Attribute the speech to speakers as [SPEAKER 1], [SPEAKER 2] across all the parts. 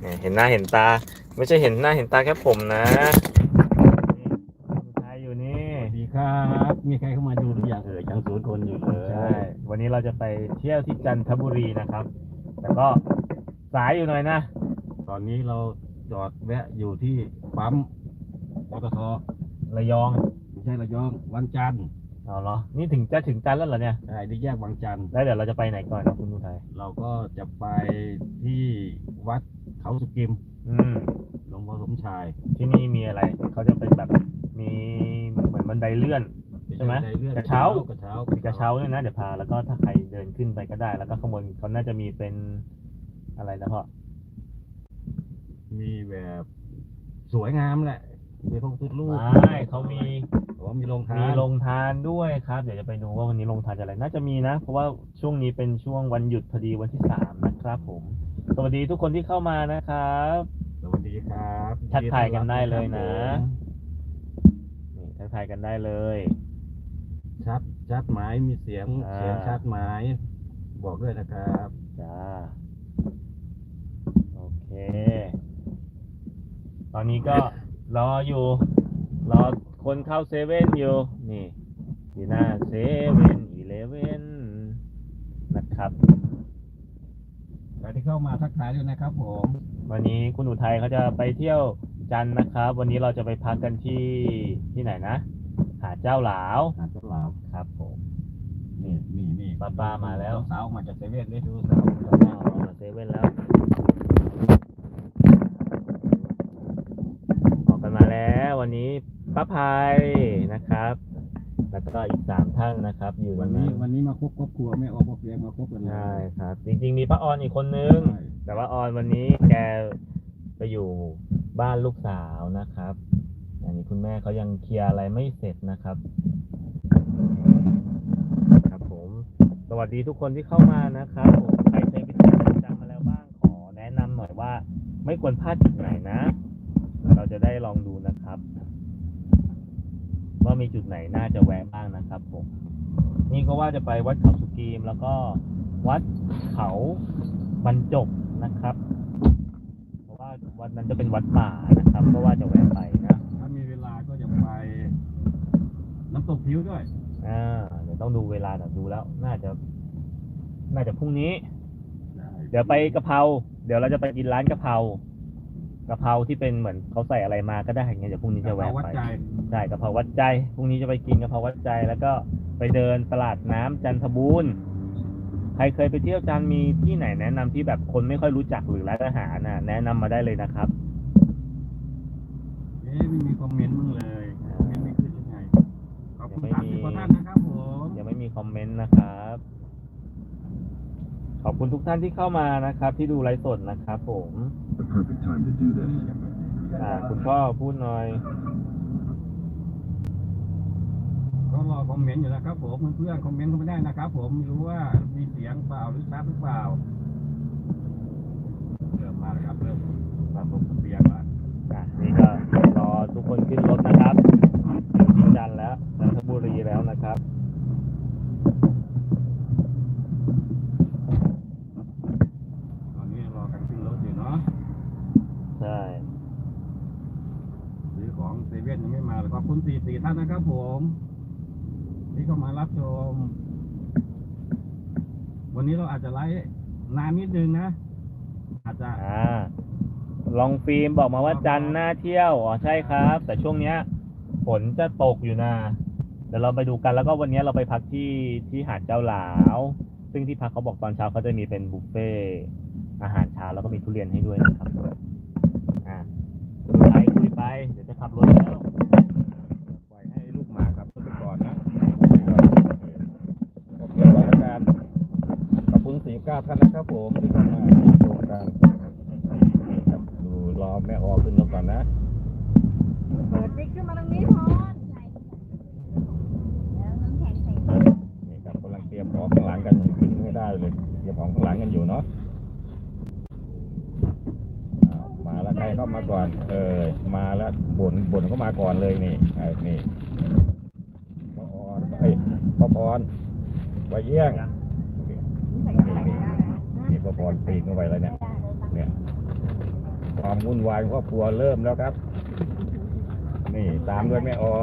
[SPEAKER 1] เนี่ยเห็นหน้าเห็นตา ไม่ใช่เห็นหน้าเห็นตาแค่ผมนะนี่คุณชายอยู่นี่
[SPEAKER 2] สวัสดีครับ มีใครเข้ามาดูหรือยังเอ่ยยังศูนย์คนอยู่เลย
[SPEAKER 1] ใช่ วันนี้เราจะไปเที่ยวที่จันทบุรีนะครับ แต่ก็สายอยู่หน่อยนะ
[SPEAKER 2] ตอนนี้เราจอดแวะอยู่ที่ปั๊มปตท
[SPEAKER 1] ระยอง
[SPEAKER 2] ไม่ใช่ระยองวังจันทร์
[SPEAKER 1] เอาเหรอ นี่ถึงจะถึงจันทร์แล้วเหรอเนี่ย
[SPEAKER 2] ใช่ที่แยกวังจันทร์
[SPEAKER 1] แล้วเดี๋ยวเราจะไปไหนก่อนครับคุณอุทัย
[SPEAKER 2] เราก็จะไปที่วัด เขาสุกิม
[SPEAKER 1] อืม
[SPEAKER 2] หลวงพ่อสมชาย
[SPEAKER 1] ที่นี่มีอะไร เขาจะเป็นแบบมีเหมือนบันไดเลื่อน ใช่ไหม
[SPEAKER 2] ด้ลื่อน
[SPEAKER 1] กระเช้า
[SPEAKER 2] กระเช้า
[SPEAKER 1] มีกระเช้าด้วยนะเดี๋ยวพาแล้วก็ถ้าใครเดินขึ้นไปก็ได้ แล้วก็ข้างบนเขาน่าจะมีเป็นอะไรนะพ่อ
[SPEAKER 2] มีแบบสวยงามแหละ มีพระพุทธรูป
[SPEAKER 1] ใช่เขามี
[SPEAKER 2] อ๋อมีโรงทาน
[SPEAKER 1] มีโรงทานด้วยครับ เดี๋ยวจะไปดูว่าวันนี้โรงทานจะอะไร น่าจะมีนะ เพราะว่าช่วงนี้เป็นช่วงวันหยุดพอดีวันที่สามนะครับผม สวัสดีทุกคนที่เข้ามานะครับ
[SPEAKER 2] สวัสดีครับ
[SPEAKER 1] ทักทายกันได้เลยนะ
[SPEAKER 2] ผม
[SPEAKER 1] นี่ทักทายกันได้เลย
[SPEAKER 2] ชัดชัดไหมมีเสียง
[SPEAKER 1] อ่า
[SPEAKER 2] เสียงชัดไหมบอกด้วยนะครับ
[SPEAKER 1] จ้าโอเค ตอนนี้ก็รออยู่ รอคนเข้าเซเว่นอยู่ นี่อยู่หน้าเซเว่นอีเลเว่นนะครับ
[SPEAKER 2] ใครที่ เข้ามาทักทายด้วยนะครับผม
[SPEAKER 1] วันนี้คุณอุทัยเขาจะไปเที่ยวจันทร์นะครับ วันนี้เราจะไปพักกันที่ที่ไหนนะ หาดเจ้าหลาว
[SPEAKER 2] อาจจะลาว
[SPEAKER 1] ครับผม
[SPEAKER 2] นี่นี่นี่
[SPEAKER 1] ป้าป้ามาแล้ว
[SPEAKER 2] สาวมาจากเซเว่นได้ดูสาว
[SPEAKER 1] แล้วก็ออกมาเซเว่นแล้วออกกันมาแล้ว วันนี้ป้าภัยนะครับ แล้วก็อีกสามท่านนะครับ อยู่
[SPEAKER 2] วันนี้วันนี้มาครบครอบครัวแม่ออกพ่อเพียงมาครบกันเลย
[SPEAKER 1] ใช่ครับ จริง ๆ มีป้าออนอีกคนนึง
[SPEAKER 2] ใช่
[SPEAKER 1] แต่ว่าออนวันนี้แกไปอยู่บ้านลูกสาวนะครับอันนี้คุณแม่เขายังเคลียร์อะไรไม่เสร็จนะครับ ครับผม สวัสดีทุกคนที่เข้ามานะครับผมใครเคยไปเที่ยวจันทร์มาแล้วบ้างขอแนะนำหน่อยว่า ไม่ควรพลาดจุดไหนนะ เราจะได้ลองดูนะครับ ว่ามีจุดไหนน่าจะแวะบ้างนะครับผมนี่ก็ว่าจะไปวัดเขาสุกีม แล้วก็วัดเขาบรรจบนะครับ เพราะว่าวัดนั้นจะเป็นวัดป่านะครับ ก็ว่าจะแวะไปนะ
[SPEAKER 2] ถ้ามีเวลาก็จะไป น้ำตกผิวด้วย
[SPEAKER 1] อ่าเดี๋ยวต้องดูเวลาหน่อยดูแล้ว น่าจะ น่าจะพรุ่งนี้ เดี๋ยวไปกะเพราเดี๋ยวเราจะไปกินร้านกะเพรา กะเพราที่เป็นเหมือนเขาใส่อะไรมาก็ได้ไงเดี๋ยวพรุ่งนี้จะแวะ
[SPEAKER 2] วัด
[SPEAKER 1] ไป
[SPEAKER 2] ใจ
[SPEAKER 1] ใช่กะเพราวัดใจพรุ่งนี้จะไปกินกะเพราวัดใจ แล้วก็ไปเดินตลาดน้ำจันทบูรณ์ใครเคยไปเที่ยวจันทร์มีที่ไหนแนะนำที่แบบคนไม่ค่อยรู้จักหรือร้านอาหารน่ะ แนะนำมาได้เลยนะครับ
[SPEAKER 2] เอ๊ะไม่มีคอมเมนต์มึงเลยคอมเมนต์ไม่ขึ้นยังไงขอบคุณ
[SPEAKER 1] ยัง
[SPEAKER 2] สาม
[SPEAKER 1] ไม่มี
[SPEAKER 2] สิบกว่าท่านนะครับผม
[SPEAKER 1] ยังไม่มีคอมเมนต์นะครับ ขอบคุณทุกท่านที่เข้ามานะครับ ที่ดูไลฟ์สดนะครับผม
[SPEAKER 3] The perfect time to do this.
[SPEAKER 1] อ่าคุณพ่อพูดหน่อย
[SPEAKER 2] ก็รอคอมเมนต์อยู่นะครับผมเพื่อนๆคอมเมนต์เข้ามาได้นะครับ ผมไม่รู้ว่ามีเสียงเปล่าหรือชัดหรือเปล่าเริ่มมาแล้วครับเริ่มปรับลมเปียกแล้ว
[SPEAKER 1] อะนี่ก็รอทุกคนขึ้นรถนะครับถึงที่จันทร์แล้วจันทบุรีแล้วนะครับ
[SPEAKER 2] ตอนนี้รอกันขึ้นรถอยู่เนาะ
[SPEAKER 1] ใช่
[SPEAKER 2] ซื้อของ เซเว่นยังไม่มาเลยขอบคุณสี่สี่ท่านนะครับผม ที่เข้ามารับชม วันนี้เราอาจจะไลฟ์นานนิดนึงนะ อาจจะ
[SPEAKER 1] อ่าลองฟิล์มบอกมาว่าจันทร์น่าเที่ยว อ๋อใช่ครับ แต่ช่วงเนี้ยฝนจะตกอยู่นะเดี๋ยวเราไปดูกันแล้วก็วันนี้เราไปพักที่ที่หาดเจ้าหลาว ซึ่งที่พักเขาบอกตอนเช้าเขาจะมีเป็นบุฟเฟ่อาหารเช้าแล้วก็มีทุเรียนให้ด้วยนะครับอ่า เดี๋ยวจะขับรถแล้ว
[SPEAKER 2] ปล่อยให้ลูกหมาขับรถไปก่อนนะโอเครอแล้วกันขอบคุณสี่เก้าท่านนะครับผมที่เข้ามาชมกันครับดูรอแม่ออขึ้นรถก่อนนะ
[SPEAKER 4] เปิดติ๊กขึ้นมาตรงนี้พอแล้วน้ำแข็งใส่
[SPEAKER 2] นี่ครับกำลังเตรียมของข้างหลังกันขึ้นไม่ได้เลย เตรียมของข้างหลังกันอยู่เนาะอ้าวมาแล้วใคร เข้ามาก่อน เออ มาแล้วบ่นบ่นเข้ามาก่อนเลยนี่ไอ้นี่พ่อออนเอ้ยพ่อพรไว้เยี่ยง
[SPEAKER 4] ใส่
[SPEAKER 2] นี่นี่นี่พ่อพรปีนเข้าไปแล้วเนี่ย เนี่ย ความวุ่นวายของครอบครัวเริ่มแล้วครับ นี่ตามด้วยแม่ออ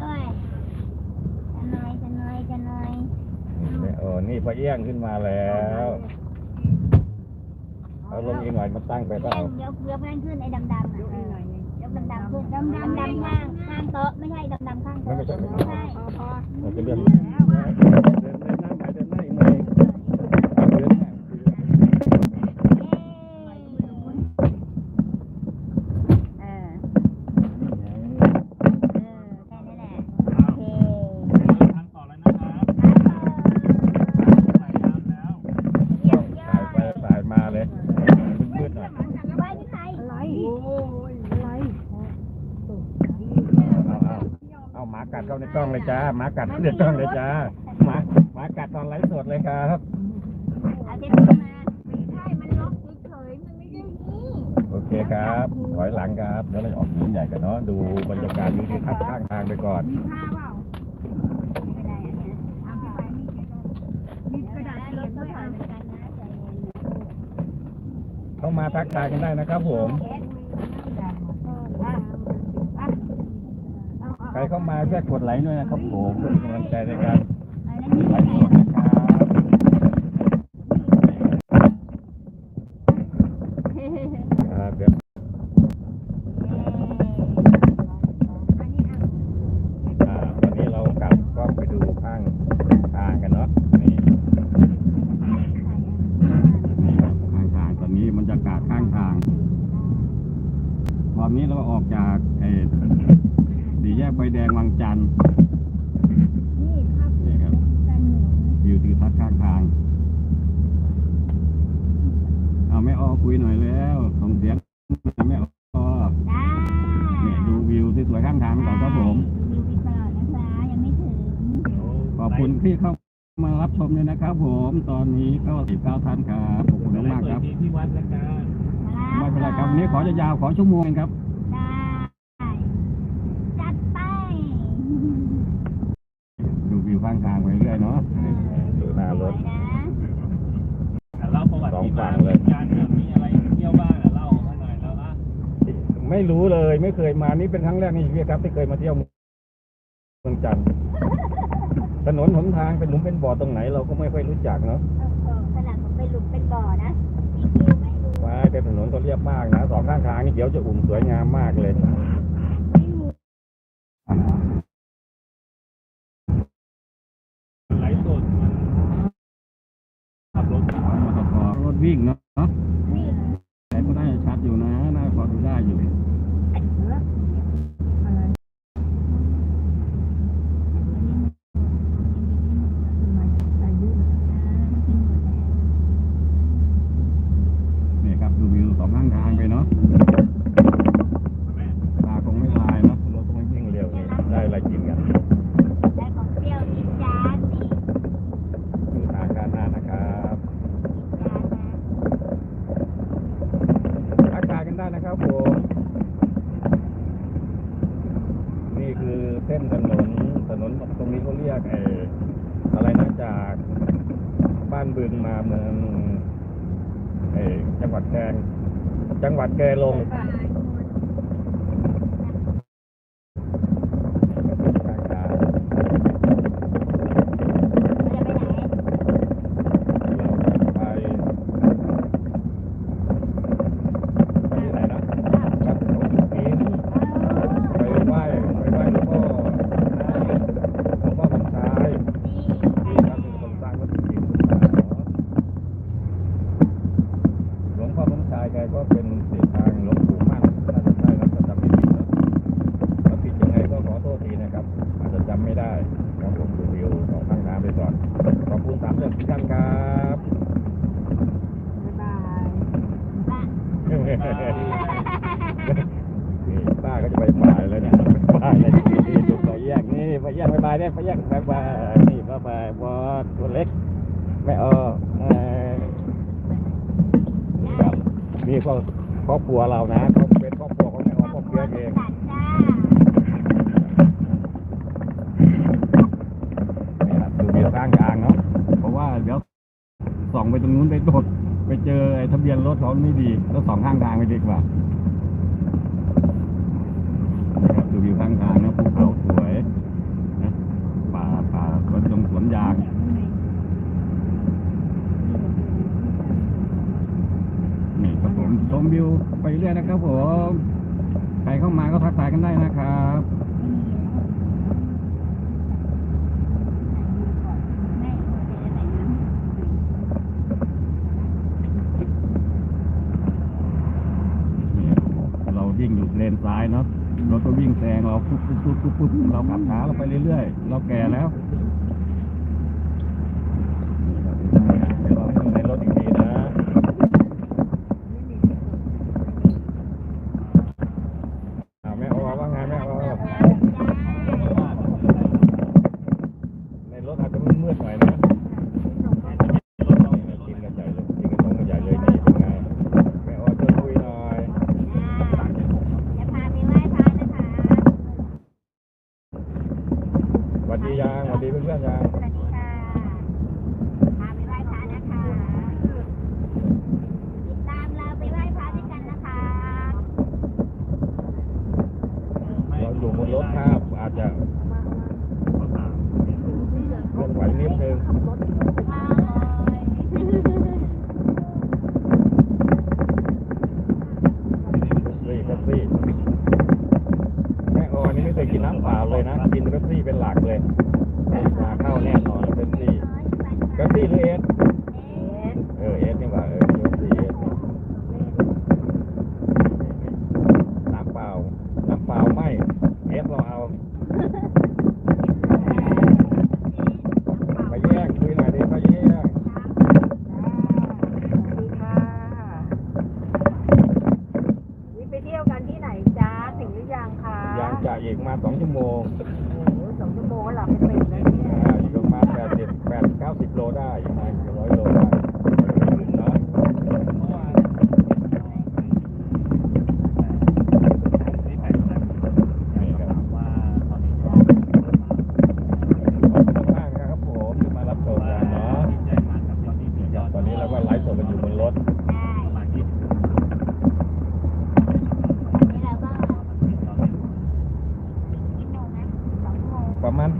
[SPEAKER 4] เอ้ยจะหน่อยจะหน่อยจะหน่อย
[SPEAKER 2] นี่แม่ออนี่พอเอี้ยงขึ้นมาแล้ว เอาลงอีกหน่อยมาตั้งไปเปล่า
[SPEAKER 4] ยกยกนั่นขึ้นไอ้ดำดำยกหน่อยยกดำดำขึ้นดำดำดำข้างข้างโต๊ะไม่ใช่ดำดำข้าง
[SPEAKER 2] ไม่
[SPEAKER 4] โต๊ะ
[SPEAKER 2] ไม่ใช่ไม่ใช่
[SPEAKER 4] ใช่พอ
[SPEAKER 2] เราจะเรียนเดินเดินหน้าไปเดินหน้าอีกหน่อยเดินหน้า
[SPEAKER 4] เออเออแค่นั้นแหละโอเค
[SPEAKER 1] ทางต่อแล้วนะครับใส่น้ำแล้ว
[SPEAKER 4] เยี่ยมยอ
[SPEAKER 2] สาย
[SPEAKER 4] ด
[SPEAKER 2] ไปสายมาเลยมืดๆหน่อย
[SPEAKER 4] ไว้ที่ใครอะไรโอ้ยอะไร
[SPEAKER 2] เอาเอา เอาหมากัดเข้าในกล้องเลยจ้าหมากัดเข้าในกล้องเลยจ้าหมาหมากัดตอนไลฟ์สดเลยครับ
[SPEAKER 4] เอาเช็ดมือมาไม่ใช่มันล็อกเฉยๆมันไม่ได้นี่
[SPEAKER 2] โอเคครับถอยหลังครับเดี๋ยวเราจะออกถนนใหญ่กันเนาะดูบรรยากาศวิวทิวทัศน์ข้างทางไปก่อน
[SPEAKER 4] มีผ้าเปล่าไม่ได้อันเนี้ยเอาไปมีกระดาษรถด้วยเอาเหมือนกันนะใจเย็นนะ
[SPEAKER 2] เข้ามาทักทายกันได้นะครับผมใครเข้ามาช่วยกดไลค์ด้วยนะครับผมเพื่อเป็นกำลังใจในการไลฟ์สดนะครับครับเดี๋ยวอ่าวันนี้เรากลับก็ไปดูข้างทางกันเนาะนี่ข้างทางตอนนี้บรรยากาศข้างทางวันนี้เราออกจากเออสี่แย กไฟแดงวังจันทร์นี่ครับวิวทิวทัศน์ข้างทางเอาแม่ออคุยหน่อยแล้วส่งเสียงแม่ออเนี่ยดูวิวที่สวยข้างทางก่อนครับผม
[SPEAKER 4] ดูไปก่อนนะคะยังไม่ถึง
[SPEAKER 2] ขอบคุณที่เข้ามารับชมเลยนะครับผมตอนนี้ก็สิบเก้าท่านครับขอบคุณมากๆครับ
[SPEAKER 1] ที่วัดแล้วกัน
[SPEAKER 2] ไม่เป็นไรครับวันนี้ขอจะยาวๆขอชั่วโมงเองครับ
[SPEAKER 4] ได้จัดไป
[SPEAKER 2] ดูวิว ข้างทางไปเรื่อยเนาะดูหน้ารถ
[SPEAKER 4] สวยนะ
[SPEAKER 1] เล่าประวัติ
[SPEAKER 2] สองฝั่
[SPEAKER 1] ง
[SPEAKER 2] เลย
[SPEAKER 1] การมีอะไรเที่ยวบ้างเล่าให้หน่อยแล้วอะ
[SPEAKER 2] ไม่รู้เลยไม่เคยมานี่เป็นครั้งแรกในชีวิตครับที่เคยมาเที่ยวเมืองจันทร์ถนนหนทางเป็นหลุมเป็นบ่อตรงไหนเราก็ไม่ค่อยรู้จักเนาะ
[SPEAKER 4] เออเออขนาดผมไปหลุมเป็นบ่อนะไม่รู้
[SPEAKER 2] ว้ายแต่ถนนก็เรียบมากนะสองข้างทางนี่เขียวจะอุ่มสวยงามมากเลย
[SPEAKER 4] ไม่รู้
[SPEAKER 1] ไหลฟ์สดมันขับรถ
[SPEAKER 2] มอเตอร์ไซค์รถ วิ่งเนาะ
[SPEAKER 4] นี่
[SPEAKER 2] แต่ก็ได้ชัดอยู่นะน่าพอดูได้อยู่ นี่ครับดูวิวสองข้างทางไปเนาะตาคงไม่ลายเนาะรถก็ไม่วิ่งเร็วนี่ได้อะไรกินกัน
[SPEAKER 4] ได้ของเปรี้ยวที่จานนี่
[SPEAKER 2] ดูทางด้านหน้านะครับทักทายกันได้นะครับผมนี่ คือเส้นถนนถนนตรงนี้เขาเรียกไอ้อะไรนะจากบ้านบึงมาเมืองเออจังหวัดแกงจังหวัดแกลง
[SPEAKER 4] จาน
[SPEAKER 2] ข้างทาง
[SPEAKER 4] จะไปไหน
[SPEAKER 2] เราจะไปไปที่ไหนนะวัดเขาสุกินไปไหว้ไปไหว้หลวงพ่อหลวงพ่อคำชาย
[SPEAKER 4] นี่
[SPEAKER 2] นี่ครับเป็นคนสร้างวัดสุกินหลวงพ่อคำชายแกก็เป็นศิษย์ทางหลวงปู่มั่นถ้าจะใช่นะถ้าจำไม่ผิดนะถ้าผิดยังไงก็ขอโทษทีนะครับ อาจจะจำไม่ได้ครับผมดูวิวสองข้างทางไปก่อนขอบคุณสามเดือนที่ท่านครับ
[SPEAKER 4] บ๊ายบายบ้า
[SPEAKER 2] นี่ป้าก็จะไปบ่ายแล้วเนี่ยป้าเลยที่ดูไปแยกนี่ไปแยกไปบาย เนี่ยไปแยกไปบานี่ป้าไปบอตัวเล็กไม่เออเออนี่ครับนี่ก็ครอบครัวเรานะเขาเป็นครอบครัวของแม่ออครอบครัวเอง
[SPEAKER 4] ดจ้า
[SPEAKER 2] นี่ครับดูวิวข้างทางเนาะเพราะว่าเดี๋ยวส่องไปตรงนู้นไปโดดไปเจอไอ้ทะเบียนรถเขาไม่ดีรถสองข้างทางไม่ดีกว่านะครับดูวิวข้างทางนะภูเขาสวย ป่าสวนจงสวนยางนี่ครับผมชมวิวไปเรื่อยนะครับผมใครเข้ามาก็ทักทายกันได้นะครับเราวิ่งอยู่เลนซ้ายเนาะรถก็วิ่งแซงเราปุ๊บปุ๊บปุ๊บปุ๊บปุ๊บเราขับช้าเราไปเรื่อยๆ เราแก่แล้ว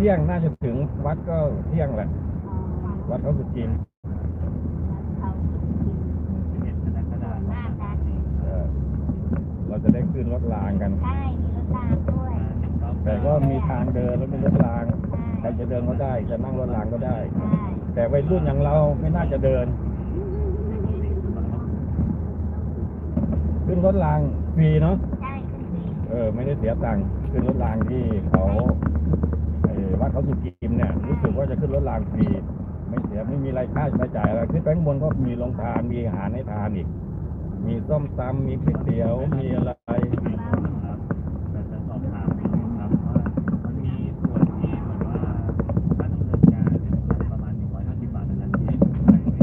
[SPEAKER 2] ที่ยงน่าจะ
[SPEAKER 5] ถึง
[SPEAKER 2] วัดก็เที่ยงแหละ วัดเขาสุดจีนเออเราจะได้ขึ้นรถรางกัน
[SPEAKER 4] ใช่ มีรถรางด้วย
[SPEAKER 2] แต่ก็มีทางเดินแล้วเป็นรถราง ใครจะเดินก็ได้ จะนั่งรถรางก็ได้
[SPEAKER 4] ใช่
[SPEAKER 2] แต่วัยรุ่นอย่างเราไม่น่าจะเดิน ขึ้นรถรางฟรีเนาะ
[SPEAKER 4] ใช่ขึ้นดี
[SPEAKER 2] เออ ไม่ได้เสียตังค์ ขึ้นรถรางที่เขา วัดเขาสุกิมเนี่ยรู้สึกว่าจะขึ้นรถรางฟรีไม่เสียไม่มีรายค่าใช้จ่ายอะไรขึ้นไปข้างบนก็มีโรงทานมีอาหารให้ทานอีก มีส้มตำมีก๋วยเตี๋ยวมีอะไร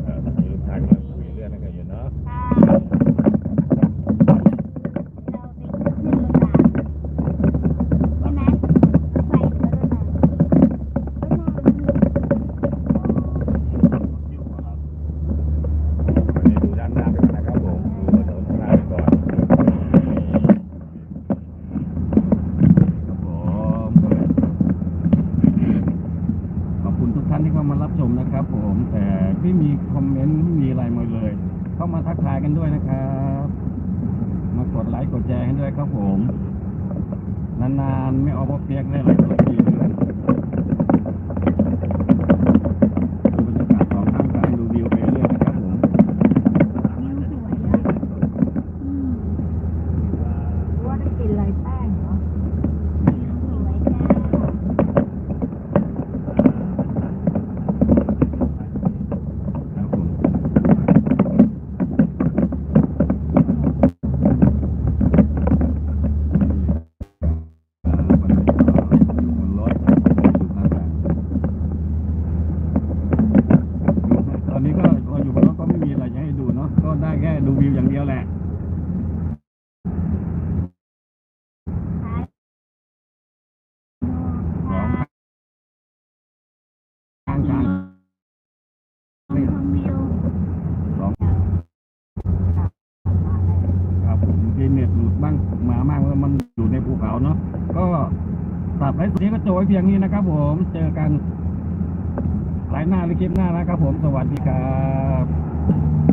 [SPEAKER 2] เออมีลูกชายก็คุยเรื่องนั้นกันอยู่เนาะ
[SPEAKER 4] ใช่เราไปขึ้นรถรางใช่ไหมไปรถรางรถราง
[SPEAKER 2] วันนี้ดูด้านหน้าไปก่อนนะครับผม ดูถนนข้างหน้าไปก่อนครับผมขอบคุณทุกท่านที่เข้ามารับชมนะครับผม แต่ ไม่มีคอมเมนต์ไม่มีอะไรมาเลย เข้ามาทักทายกันด้วยนะครับ มากดไลค์กดแชร์กันด้วยครับผม นานๆ ไม่เอาพวกเปียกได้หลายตัวทีเหมือนกันดูบรรยากาศสองข้างทางดูวิวไปเรื่อยนะครับผม
[SPEAKER 4] วิวสวยอะอืม
[SPEAKER 5] ว่าได้กินอะไรแป้งเหรอ
[SPEAKER 4] วิวสวยจ้า
[SPEAKER 2] ครับผมอ่าวันนี้ก็อยู่บนรถ ก็ตัดไว้ ว้เพียงนี้นะครับผม เจอกันหลายหน้าหรือคลิปหน้านะครับผม สวัสดีครับ